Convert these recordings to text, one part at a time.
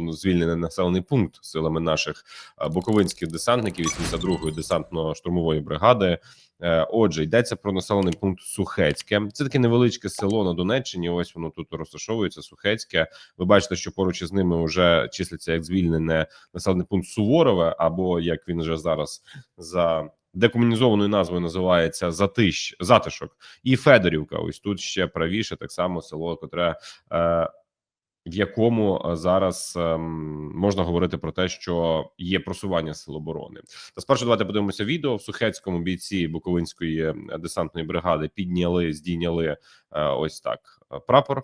був звільнений населений пункт силами наших е, буковинських десантників 82-ї десантно-штурмової бригади. Е, Отже, йдеться про населений пункт Сухецьке. Це таке невеличке село на Донеччині. Ось воно тут розташовується. Сухецьке. Ви бачите, що поруч із ними вже числиться як звільнене населений пункт Суворове, або як він вже зараз за декомунізованою назвою називається Затищ Затишок і Федорівка. Ось тут ще правіше, так само село, котре. Е, в якому е, зараз ем, можна говорити про те, що є просування сил оборони, та спершу давайте подивимося відео. В Сухецькому бійці Буковинської е, десантної бригади підняли, здійняли е, ось так е, прапор е,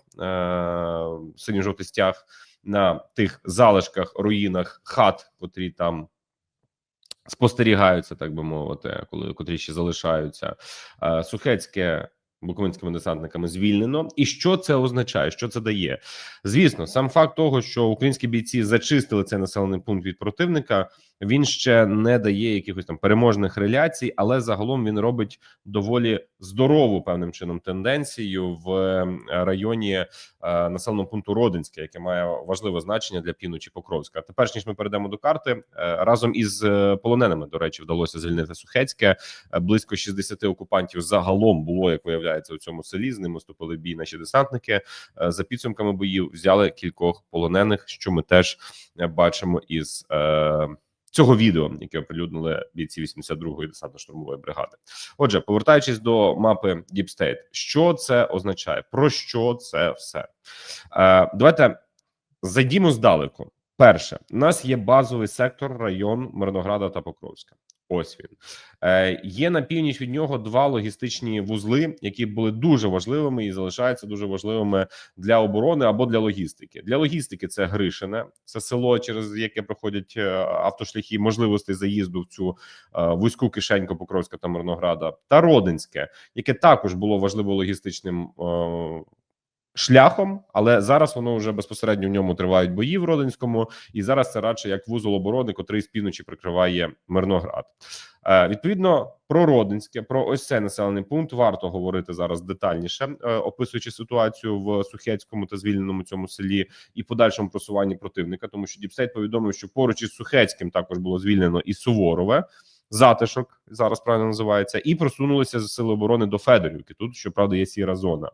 синьо-жовтий стяг. На тих залишках, руїнах хат, котрі там спостерігаються, так би мовити, коли котрі ще залишаються. Сухецьке буковинськими десантниками звільнено. І що це означає? Що це дає? Звісно, сам факт того, що українські бійці зачистили цей населений пункт від противника, він ще не дає якихось там переможних реляцій, але загалом він робить доволі здорову певним чином тенденцію в е, районі е, населеного пункту Родинське, яке має важливе значення для півночі Покровська. Тепер ніж ми перейдемо до карти е, разом із е, полоненими. До речі, вдалося звільнити Сухецьке. Е, Близько 60 окупантів загалом було, як виявляється, у цьому селі. З ними вступили бій наші десантники. Е, За підсумками боїв взяли кількох полонених, що ми теж е, бачимо із. Е, Цього відео, яке оприлюднили бійці 82-ї десантно-штурмової бригади. Отже, повертаючись до мапи Deep State, що це означає? Про що це все? Е, давайте зайдімо здалеку. Перше, у нас є базовий сектор, район Мирнограда та Покровська. Ось він е, є на північ від нього два логістичні вузли, які були дуже важливими і залишаються дуже важливими для оборони або для логістики. Для логістики це Гришине, це село, через яке проходять е, автошляхи, можливостей заїзду в цю е, вузьку кишеньку Покровська та Мирнограда, та Родинське, яке також було важливо логістичним. Е, Шляхом, але зараз воно вже безпосередньо в ньому тривають бої в Родинському, і зараз це радше як вузол оборони, котрий з півночі прикриває Мирноград. Е, відповідно, про Родинське, про ось цей населений пункт варто говорити зараз детальніше, е, описуючи ситуацію в Сухецькому та звільненому цьому селі і подальшому просуванні противника, тому що Діпсейт повідомив, що поруч із Сухецьким також було звільнено і Суворове. Затишок зараз правильно називається, і просунулися з сили оборони до Федорівки. Тут щоправда є сіра зона.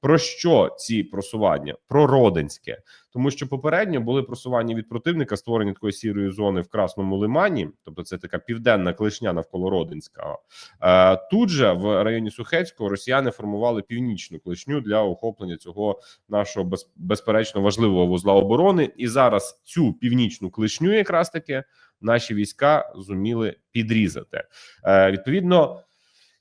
Про що ці просування? Про Родинське, тому що попередньо були просування від противника, створені такої сірої зони в Красному Лимані, тобто це така південна клешня навколо Родинська. Е, тут же в районі Сухецького росіяни формували північну клешню для охоплення цього нашого без, безперечно важливого вузла оборони. І зараз цю північну клешню, якраз таки, наші війська зуміли підрізати. Е, відповідно.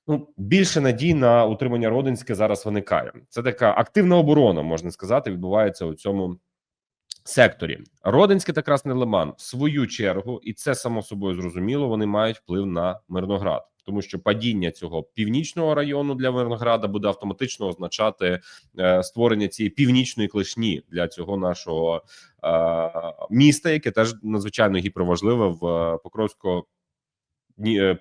Ну, більше надій на утримання Родинське зараз виникає. Це така активна оборона, можна сказати, відбувається у цьому секторі. Родинське та Красний Лиман, в свою чергу, і це само собою зрозуміло. Вони мають вплив на Мирноград, тому що падіння цього північного району для Мирнограда буде автоматично означати е, створення цієї північної клешні для цього нашого е, міста, яке теж надзвичайно гіперважливе в е, Покровського ні, е, по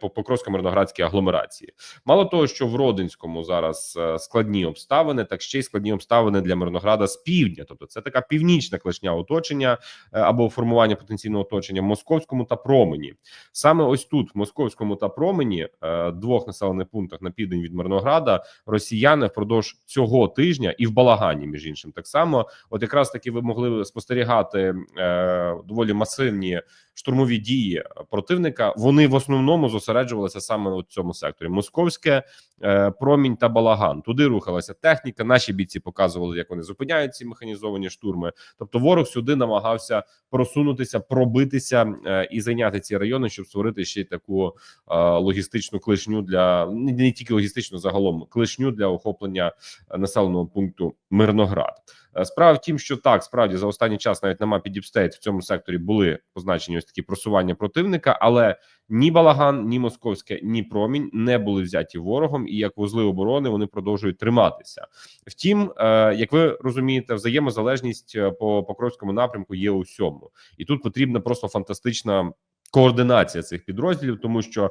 Покровсько-Мирноградській агломерації. Мало того, що в Родинському зараз е, складні обставини, так ще й складні обставини для Мирнограда з півдня. Тобто, це така північна клешня оточення е, або формування потенційного оточення в московському та промені. Саме ось тут, в московському та промені, е, двох населених пунктах на південь від Мирнограда, росіяни впродовж цього тижня і в Балагані, між іншим, так само, от якраз таки ви могли спостерігати е, доволі масивні штурмові дії противника. Вони в основному зосереджувалися саме у цьому секторі: Московське, е, промінь та Балаган. Туди рухалася техніка. Наші бійці показували, як вони зупиняють ці механізовані штурми. Тобто, ворог сюди намагався просунутися, пробитися е, і зайняти ці райони, щоб створити ще й таку е, логістичну клишню для не, тільки логістичну, загалом клишню для охоплення населеного пункту Мирноград. Е, Справа в тім, що так справді за останній час навіть на мапі State в цьому секторі були позначені ось такі просування противника, але ні Балаган, ні Московське, ні Промінь не були взяті ворогом, і як вузли оборони вони продовжують триматися. Втім, е, як ви розумієте, взаємозалежність е, по Покровському напрямку є у всьому, і тут потрібна просто фантастична координація цих підрозділів, тому що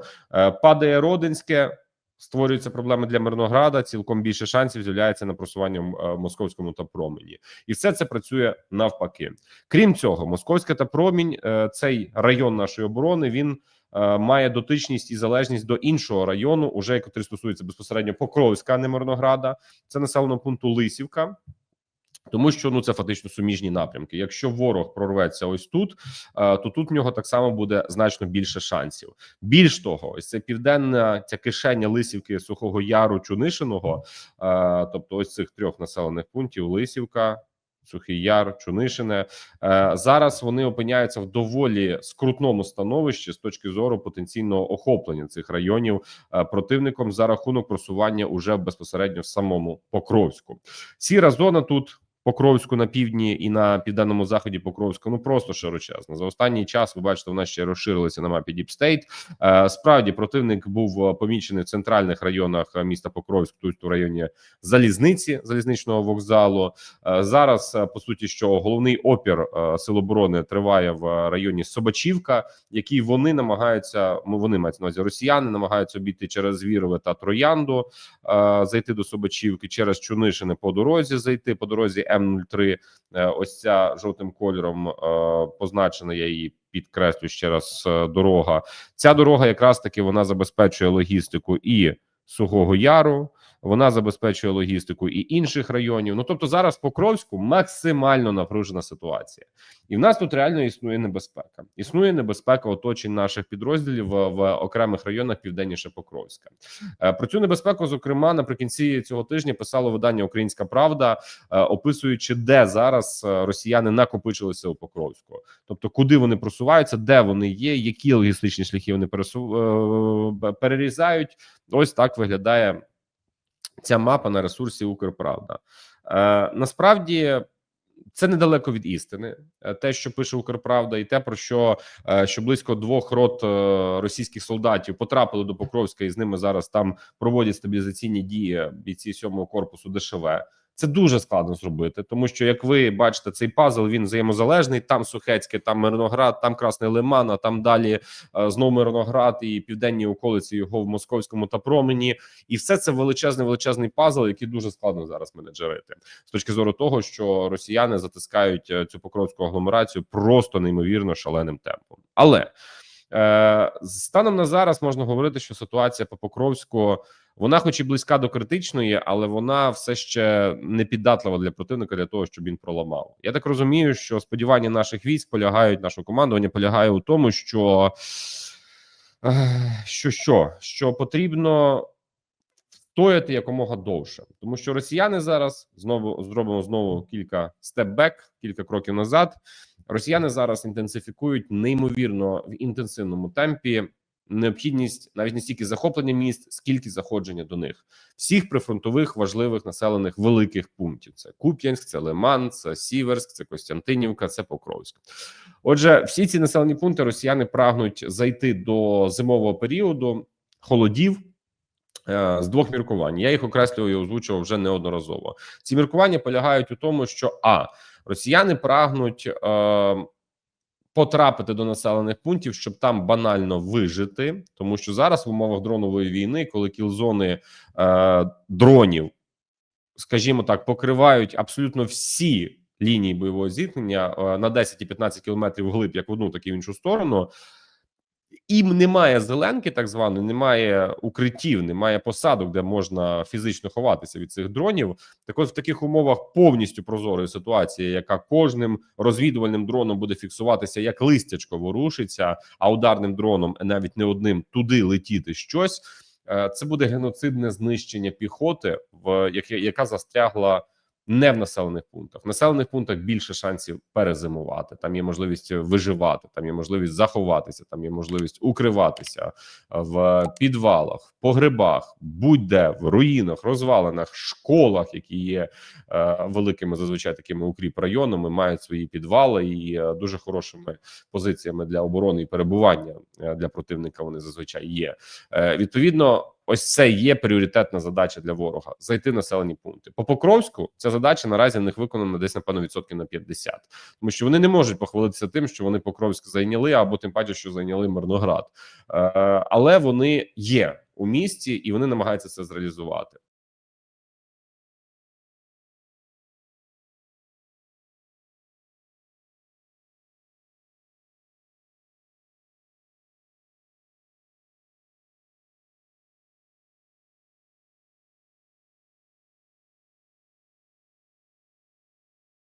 падає Родинське. Створюються проблеми для Мирнограда. Цілком більше шансів з'являється на просування в московському та промені, і все це працює навпаки. Крім цього, московська та промінь, е, цей район нашої оборони. Він е, має дотичність і залежність до іншого району, уже який стосується безпосередньо Покровська, а не Мирнограда. Це населеного пункту Лисівка. Тому що ну це фактично суміжні напрямки. Якщо ворог прорветься ось тут, е, то тут в нього так само буде значно більше шансів. Більш того, ось це південна ця кишеня Лисівки, Сухого Яру, Чунишиного, е, тобто ось цих трьох населених пунктів: Лисівка, Сухий Яр, Чунишине. Е, Зараз вони опиняються в доволі скрутному становищі з точки зору потенційного охоплення цих районів противником за рахунок просування уже безпосередньо в самому Покровську. Сіра зона тут. Покровську на півдні і на південному заході Покровська ну просто широчезно. За останній час ви бачите, вона ще розширилися на мапі. Е, Справді противник був е, помічений в центральних районах е, міста Покровськ, тут в районі залізниці, залізничного вокзалу. Е, Зараз по суті, що головний опір е, сил оборони триває в районі Собачівка, який вони намагаються. ну, вони мають на увазі росіяни, намагаються обійти через Звірове та Троянду, зайти до Собачівки через Чунишине по дорозі. Зайти по дорозі М03. Е, Ось ця жовтим кольором е, позначена. Я її підкреслю ще раз. е, Дорога. Ця дорога якраз таки вона забезпечує логістику і Сухого Яру. Вона забезпечує логістику і інших районів. Ну тобто, зараз в Покровську максимально напружена ситуація, і в нас тут реально існує небезпека. Існує небезпека оточень наших підрозділів в, в окремих районах південніше Покровська. Е, Про цю небезпеку, зокрема, наприкінці цього тижня писало видання Українська Правда, е, описуючи, де зараз е, росіяни накопичилися у Покровську, тобто куди вони просуваються, де вони є, які логістичні шляхи вони пересу... перерізають. Ось так виглядає ця мапа на ресурсі Укрправда. Е, насправді. Це недалеко від істини, Е, те, що пише Укрправда, і те, про що е, що близько двох рот е, російських солдатів потрапили до Покровська, і з ними зараз там проводять стабілізаційні дії бійці сьомого корпусу ДШВ. Це дуже складно зробити, тому що як ви бачите, цей пазл він взаємозалежний. Там Сухецьке, там Мирноград, там Красний Лиман, а там далі е, знову Мирноград і південні околиці його в московському та промені, і все це величезний величезний пазл, який дуже складно зараз менеджерити з точки зору того, що росіяни затискають е, цю покровську агломерацію просто неймовірно шаленим темпом. Але е, станом на зараз можна говорити, що ситуація по Покровську. Вона, хоч і близька до критичної, але вона все ще не піддатлива для противника для того, щоб він проламав. Я так розумію, що сподівання наших військ полягають, нашого командування полягає у тому, що що, що, що потрібно стояти якомога довше, тому що росіяни зараз знову зробимо знову кілька степ-бек, кілька кроків назад. Росіяни зараз інтенсифікують неймовірно в інтенсивному темпі необхідність навіть не стільки захоплення міст, скільки заходження до них всіх прифронтових важливих населених великих пунктів: це Куп'янськ, це Лиман, це Сіверськ, це Костянтинівка, це Покровськ. Отже, всі ці населені пункти росіяни прагнуть зайти до зимового періоду холодів. е, З двох міркувань я їх окреслював і озвучував вже неодноразово. Ці міркування полягають у тому, що а росіяни прагнуть е, потрапити до населених пунктів, щоб там банально вижити, тому що зараз в умовах дронової війни, коли кілзони е, дронів, скажімо так, покривають абсолютно всі лінії бойового зіткнення е, на 10 і 15 кілометрів вглиб, як в одну, так і в іншу сторону. Їм немає зеленки, так званої, немає укриттів, немає посадок, де можна фізично ховатися від цих дронів. Так от в таких умовах повністю прозорої ситуації, яка кожним розвідувальним дроном буде фіксуватися, як листячко ворушиться, а ударним дроном навіть не одним туди летіти щось. е, Це буде геноцидне знищення піхоти, в яка застрягла не в населених пунктах. В населених пунктах більше шансів перезимувати. Там є можливість виживати, там є можливість заховатися, там є можливість укриватися е, в підвалах, погребах, будь-де в руїнах, розвалинах, школах, які є е, великими зазвичай такими укріп районами, мають свої підвали і е, дуже хорошими позиціями для оборони і перебування е, для противника. Вони зазвичай є. Е, відповідно. Ось це є пріоритетна задача для ворога зайти населені пункти. По Покровську ця задача наразі в них виконана десь напевно відсотків на 50. тому що вони не можуть похвалитися тим, що вони Покровськ зайняли, або тим паче, що зайняли Мирноград, е, але вони є у місті і вони намагаються це зреалізувати.